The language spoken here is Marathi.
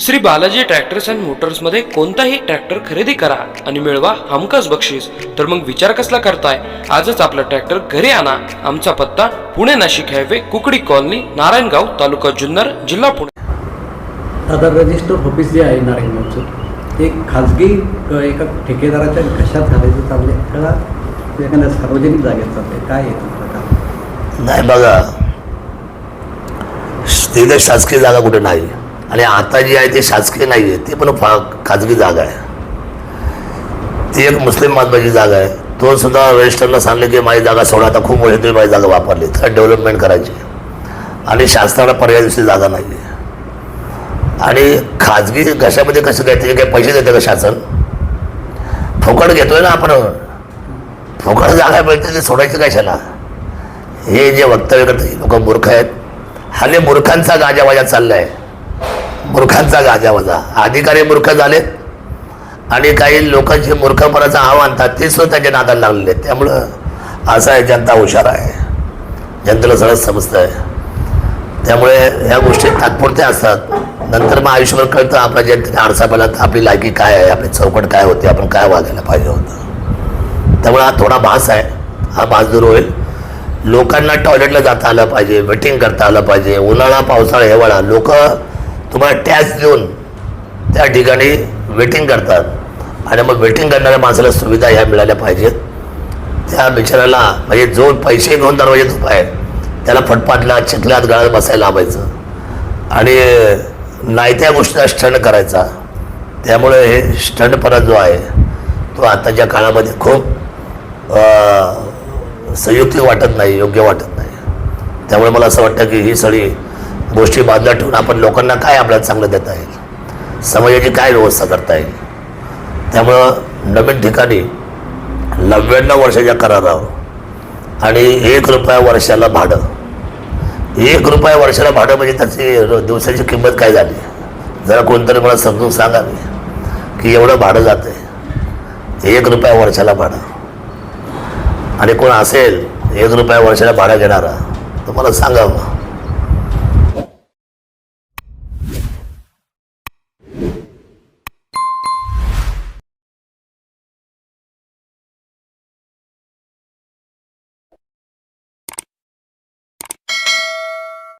श्री बालाजी ट्रॅक्टर्स अँड मोटर्समध्ये कोणताही ट्रॅक्टर खरेदी करा आणि मिळवा हमखास बक्षीस. तर मग विचार कसला करताय? आजच आपला ट्रॅक्टर घरी आणा. आमचा पत्ता पुणे नाशिक हायवे कुकडी कॉलनी नारायणगाव तालुका जुन्नर जिल्हा पुणे. आता रजिस्टर ऑफिस जे आहे नारायणगावचं ते खाजगी एका ठेकेदाराच्या घशात घालायचं चाललंय. का? एखाद्या सार्वजनिक जागेत चाललंय. काय आहे नाही बघा. तिथे शासकीय जागा कुठे नाही. आणि आता जी आहे ते शासकीय नाही आहे ती पण फा खाजगी जागा आहे. ती एक मुस्लिम बांधवाची जागा आहे. तो सुद्धा रजिस्टरला सांगले की माझी जागा सोडा आता खूप वेळ तुम्ही माझी जागा वापरली तर डेव्हलपमेंट करायची. आणि शासनाला पर्याय दुसरी जागा नाही आहे. आणि खाजगी कशामध्ये कसं काय ते काही पैसे देते का शासन? फुकट घेतोय ना आपण. फुकट जागा मिळते ते सोडायचं कशाला हे जे वक्तव्य करतात लोक मूर्ख आहेत. हल्ली मूर्खांचा गाजावाजा आहे मूर्खांचा गाजावाजा अधिकारी मूर्ख झालेत. आणि काही लोकांची मूर्खपणाचं आव्हान आणतात ते सुद्धा त्याच्या नादाला लागलेले आहेत. त्यामुळं असं आहे जनता हुशार आहे. जनतेला सगळं समजतं आहे त्यामुळे ह्या गोष्टी तात्पुरत्या असतात. नंतर मग आयुष्यभर कळतं आपल्या जनतेने आरसा पाहिला आपली लायकी काय आहे आपली चौकट काय होती आपण काय वागायला पाहिजे होतं. त्यामुळे हा थोडा भास आहे. हा भास दूर होईल. लोकांना टॉयलेटला जाता आलं पाहिजे वेटिंग करता आलं पाहिजे. उन्हाळा पावसाळा हिवाळा लोक तुम्हाला टॅक्स देऊन त्या ठिकाणी वेटिंग करतात. आणि मग वेटिंग करणाऱ्या माणसाला सुविधा ह्या मिळाल्या पाहिजेत. त्या बिचाराला म्हणजे जो पैसे घेऊन दरवाजेत उभा आहे त्याला फटपाटला चिखल्यात गळ्यात बसायला लावायचं. आणि नाही त्या गोष्टीचा स्टंट करायचा. त्यामुळे हे स्टंडपणा जो आहे तो आताच्या काळामध्ये खूप संयुक्त वाटत नाही योग्य वाटत नाही. त्यामुळे मला असं वाटतं की ही सगळी गोष्टी बाजूला ठेवून आपण लोकांना काय आपल्याला चांगलं देता येईल? समाजाची काय व्यवस्था करता येईल? त्यामुळं नवीन ठिकाणी नव्याण्णव वर्षाच्या करारावर आणि एक रुपया वर्षाला भाडं. एक रुपया वर्षाला भाडं म्हणजे त्याची दिवसाची किंमत काय झाली? जरा कोणतरी मला समजून सांगावी की एवढं भाडं जातं आहे एक रुपया वर्षाला भाडं. आणि कोण असेल एक रुपया वर्षाला भाडं घेणारा तर मला सांगावं.